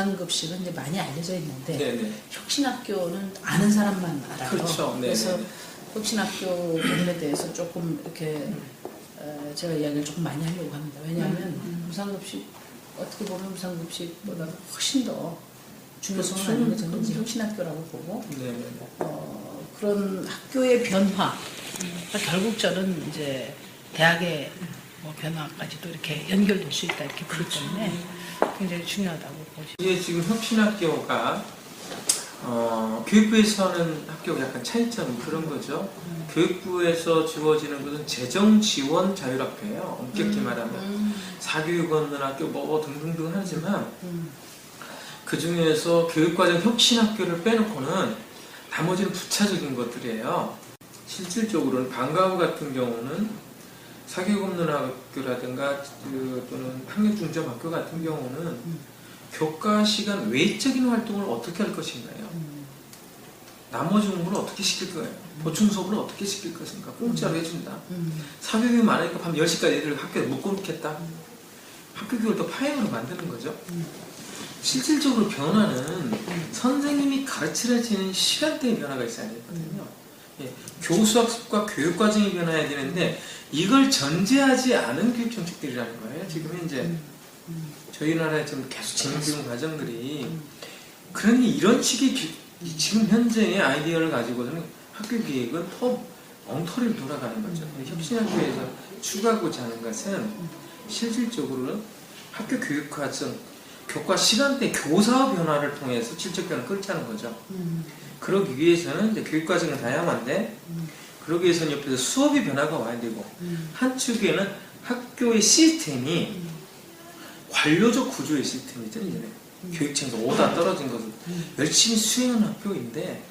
무상급식은 이제 많이 알려져 있는데 네네. 혁신학교는 아는 사람만 알아요. 그렇죠. 네네. 래서 혁신학교 부분에 대해서 조금 이렇게 어, 제가 이야기를 조금 많이 하려고 합니다. 왜냐하면 음, 무상급식 어떻게 보면 무상급식보다 훨씬 더 중요성은 그렇죠. 아니고 저는 혁신학교라고 보고. 어, 그런 학교의 변화 그러니까 결국 저는 이제 대학의 뭐 변화까지도 이렇게 연결될 수 있다 이렇게 보기 때문에 굉장히 중요하다고 보시. 이게 지금 혁신학교가 어, 교육부에서 하는 학교가 약간 차이점이 그런 거죠. 교육부에서 주어지는 것은 재정 지원 자율학교예요. 엄격히 말하면 음, 사교육 없는 학교 뭐 등등등 하지만 음, 그 중에서 교육과정 혁신학교를 빼놓고는 나머지는 부차적인 것들이에요. 실질적으로는 방과후 같은 경우는 사교육 없는 학교라든가 그 또는 학력 중점 학교 같은 경우는 교과 시간 외적인 활동을 어떻게 할 것인가요? 음, 나머지 공부를 어떻게 시킬 거예요? 보충 수업을 어떻게 시킬 것인가? 공짜로 해준다. 음, 사교육이 많으니까 밤 10시까지 애들 학교에 못 끊겠다. 학교 교육을 또 파행으로 만드는 거죠. 음. 실질적으로 변화는 선생님이 가르치려 지는 시간대의 변화가 있어야 되거든요. 예, 교수 학습과 교육 과정이 변화해야 되는데 이걸 전제하지 않은 교육 정책들이라는 거예요. 지금 현재 음, 저희 나라에 지금 계속 진행되는 과정들이 음. 그러니 이런 식의 기- 지금 현재의 아이디어를 가지고는 학교 기획은 더 엉터리로 돌아가는 거죠. 혁신학교에서 추가하고자 하는 것은 실질적으로는 학교 교육 과정, 교과 시간대 교사 변화를 통해서 질적 변화를 끌자는 거죠. 음, 그러기 위해서는 이제 교육 과정은 다양한데 음. 그러기 위해서는 옆에서 수업이 변화가 와야 되고 음, 한쪽에는 학교의 시스템이 관료적 구조의 시스템이죠. 음. 교육청에서 오다 떨어진 것을 음. 열심히 수행하는 학교인데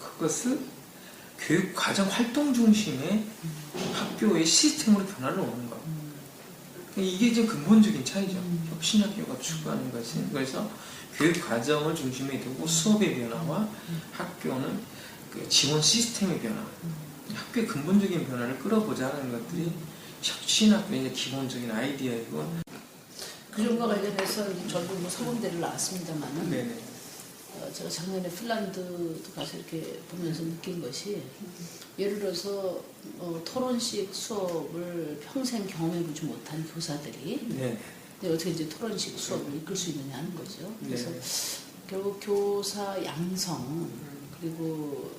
그것을 교육 과정 활동 중심의 학교의 시스템으로 변화를 오는 거. 음. 이게 지금 근본적인 차이죠. 음. 혁신학교가 추구하는 것이 그래서 교육 과정을 중심에 두고 수업의 변화와 학교는 그 지원 시스템의 변화, 학교의 근본적인 변화를 끌어보자 하는 것들이 혁신학교의 이제 기본적인 아이디어이고 그 점과 관련해서 저도 뭐 서울대를 나왔습니다만은 네네. 어, 제가 작년에 핀란드도 가서 이렇게 보면서 느낀 것이 예를 들어서 어, 토론식 수업을 평생 경험해보지 못한 교사들이 네. 어떻게 이제 토론식 수업을 이끌 수 있느냐 하는 거죠. 그래서 네. 결국 교사 양성 그리고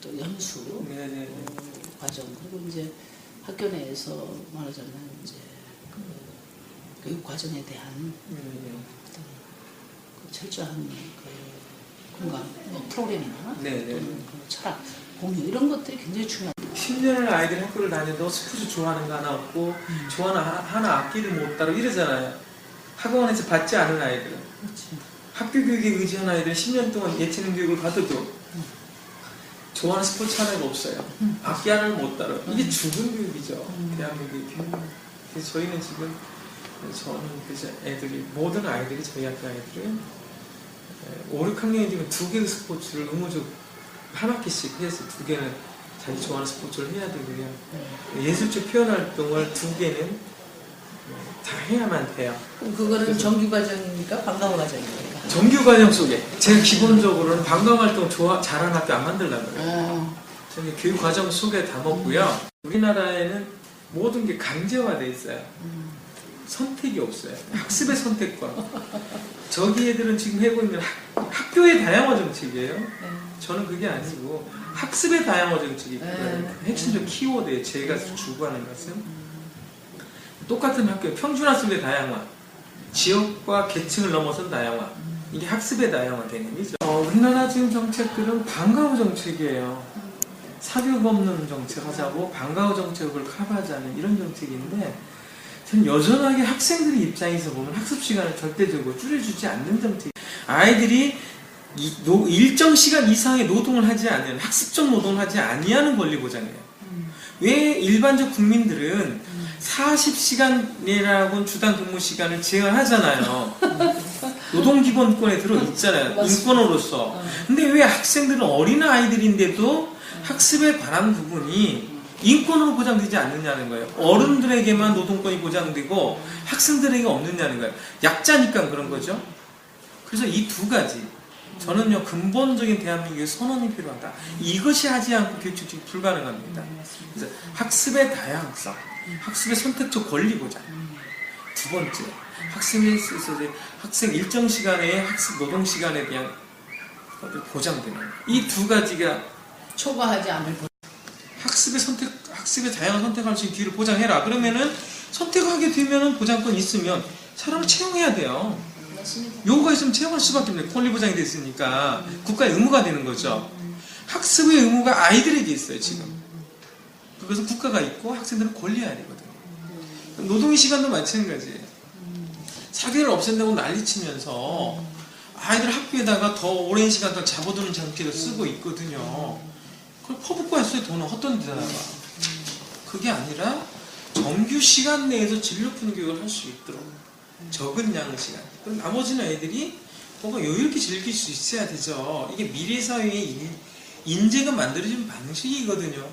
또 연수 네네. 어, 과정 그리고 이제 학교 내에서 말하자면 이제 그 교육 과정에 대한. 어떤 그 철저한 그 공감 뭐 프로그램이나 네네. 또는 그 철학 공유 이런 것들이 굉장히 중요합니다. 10년을 아이들이 학교를 다녀도 스포츠 좋아하는 거 하나 없고 좋아하는 하나, 하나 악기를 못 따로 이러잖아요. 학원에서 받지 않은 아이들은 그렇지. 학교 교육에 의지한 아이들은 10년 동안 예체능 교육을 받아도 좋아하는 스포츠 하나가 없어요. 악기 하나를 못 따라. 이게 죽은 교육이죠. 음. 대한민국의 교육. 그래서 저희는 지금 저는 그래서 애들이 모든 아이들이 저희 학교 아이들은 5, 6학년이 되면 두 개의 스포츠를 의무적 한 학기씩 해서 두 개는 자기 좋아하는 스포츠를 해야 되고요. 네. 예술적 표현 활동을 두 개는 다 해야만 돼요. 그럼 그거는 정규 과정입니까? 방과후 과정입니까? 정규 과정 속에 제가 기본적으로는 방과후 활동 좋아 잘하는 학교 안 만들려고 그래요. 어, 저는 교육 과정 속에 담았고요. 우리나라에는 모든 게 강제화돼 있어요. 음, 선택이 없어요. 학습의 선택권. 저기 애들은 지금 해고 있는 학, 학교의 다양화 정책이에요. 네. 저는 그게 아니고 학습의 다양화 정책이 네. 그 핵심적 키워드에 제가 주구하는 것은 똑같은 학교 평균 학습의 다양화, 지역과 계층을 넘어선 다양화. 이게 학습의 다양화 개념이죠. 어, 우리나라 지금 정책들은 방과후 정책이에요. 사교육 없는 정책 하자고 방과후 정책을 커버하자는 이런 정책인데 전 여전하게 학생들의 입장에서 보면 학습 시간을 절대적으로 줄여주지 않는 정책. 아이들이 이 노- 일정 시간 이상의 노동을 하지 않는 학습적 노동을 하지 아니하는 권리 보장이에요. 음, 왜 일반적 국민들은 40시간이라고 주당 근무 시간을 제한하잖아요. 노동 기본권에 들어 있잖아요. 인권으로서. 어. 근데 왜 학생들은 어린 아이들인데도 학습에 관한 부분이 인권으로 보장되지 않느냐는 거예요. 어른들에게만 노동권이 보장되고 학생들에게 없느냐는 거예요. 약자니까 그런 거죠. 그래서 이 두 가지 저는요 근본적인 대한민국의 선언이 필요하다. 이것이 하지 않고 교육 정책이 불가능합니다. 음. 그래서 학습의 다양성, 학습의 선택적 권리 보장. 두 번째, 학생에 있어서 학생 일정 시간의 학습 노동 시간에 대한 보장되는 이 두 가지가 초과하지 않을 것. 학습의 선택, 학습의 다양한 선택할 수 있는 기회를 보장해라. 그러면은 선택하게 되면은 보장권 있으면 사람을 채용해야 돼요. 요구가 있으면 채용할 수밖에 없네요. 권리 보장이 됐으니까 국가의 의무가 되는 거죠. 학습의 의무가 아이들에게 있어요 지금. 그것은 국가가 있고 학생들은 권리해야 되거든요. 노동의 시간도 마찬가지예요. 사교를 없앤다고 난리치면서 아이들 학교에다가 더 오랜 시간 동안 잡아두는 장치를 쓰고 있거든요. 그걸 퍼붓고 했어요 돈은 헛돈 데다가. 그게 아니라 정규 시간 내에서 질 높은 교육을 할 수 있도록 적은 양의 시간. 그럼 나머지는 애들이 뭔가 여유있게 즐길 수 있어야 되죠. 이게 미래 사회의 인, 인재가 만들어진 방식이거든요.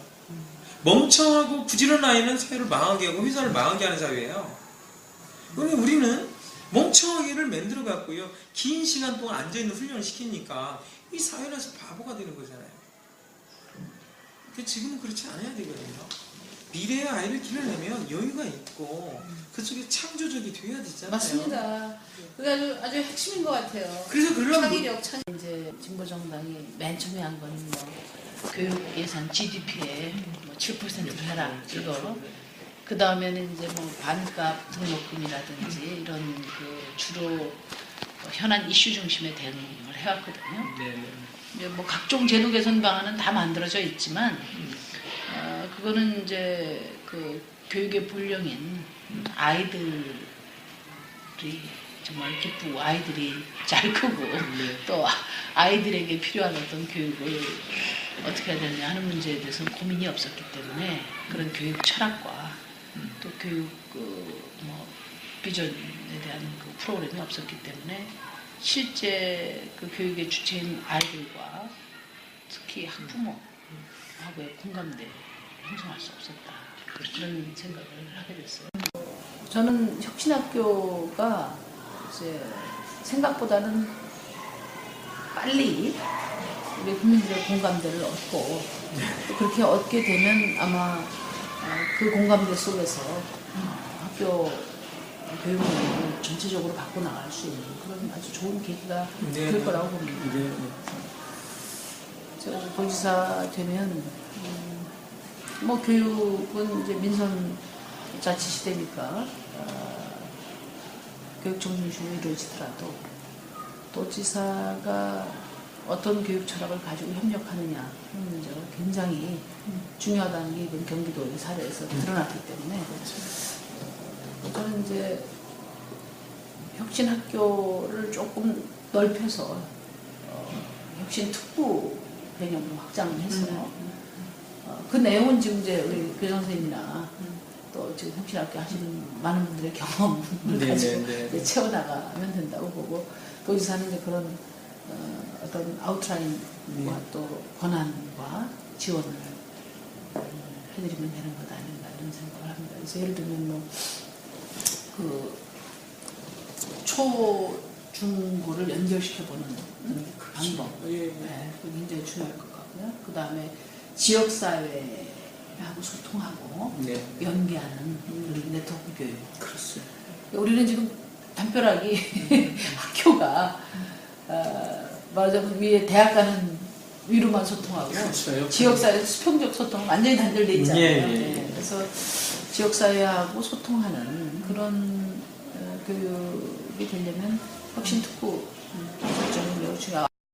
멍청하고 부지런한 아이는 사회를 망하게 하고 회사를 망하게 하는 사회예요. 그런데 우리는 멍청하게를 만들어 갖고요. 긴 시간 동안 앉아있는 훈련을 시키니까 이 사회에서 바보가 되는 거잖아요. 근데 지금은 그렇지 않아야 되거든요. 미래의 아이를 기르려면 여유가 있고 그쪽에 창조적이 돼야 되잖아요. 맞습니다. 그게 아주 아주 핵심인 것 같아요. 그래서 그러려면 창의력, 창 이제 진보 정당이 맨 처음에 한 거는 뭐 교육 예산 GDP에 뭐7% 해라 이거. 그 다음에는 이제 뭐 반값 등록금이라든지 이런 그 주로 현안 이슈 중심의 대응을 해왔거든요. 네. 뭐 각종 제도 개선 방안은 다 만들어져 있지만 어, 그거는 이제 그 교육의 본령인 아이들이 정말 기쁘고 아이들이 잘 크고 네. 또 아이들에게 필요한 어떤 교육을 어떻게 해야 되느냐 하는 문제에 대해서는 고민이 없었기 때문에 그런 교육 철학과 또 교육 그 뭐 비전에 대한 그 프로그램이 없었기 때문에 실제 그 교육의 주체인 아이들과 특히 학부모하고의 공감대 형성할 수 없었다 그런 생각을 하게 됐어요. 저는 혁신학교가 이제 생각보다는 빨리 우리 국민들의 공감대를 얻고 또 그렇게 얻게 되면 아마 어, 그 공감대 속에서 학교 교육을 전체적으로 바꿔 나갈 수 있는 그런 아주 좋은 계기가 네, 될 네. 거라고 봅니다. 네. 제가 도지사 되면 음, 뭐 교육은 이제 민선 자치 시대니까 어, 교육 정신주의 이루어지더라도 도지사가 어떤 교육 철학을 가지고 협력하느냐 하는 문제가 굉장히 중요하다는 게 이번 경기도의 사례에서 드러났기 때문에 저는 이제 혁신 학교를 조금 넓혀서 어, 혁신 특구 개념으로 확장을 해서 어, 그 내용은 지금 이제 우리 교장 선생님이나 또 지금 혁신 학교 하시는 많은 분들의 경험을 네, 가지고 네, 네. 채워나가면 된다고 보고 도지사는 이제 그런 어, 어떤 아웃라인과 네. 또 권한과 지원을 음, 해드리면 되는 것 아닌가 이런 생각을 합니다. 그래서 예를 들면 뭐 그 초, 중고를 연결시켜보는 그 방법. 예, 예. 네, 굉장히 중요할 것 같고요. 그 다음에 지역사회하고 소통하고 네. 연계하는 우리 네트워크 교육. 그렇습니다. 우리는 지금 담벼락이 학교가 어, 말하자면 위에 대학 가는 위로만 소통하고 그렇죠. 지역사회 수평적 소통은 완전히 단절돼 있잖아요. 예, 예, 네, 예. 그래서 지역사회하고 소통하는 그런 어, 교육이 되려면 혁신 특구 결정이 매우 중요하고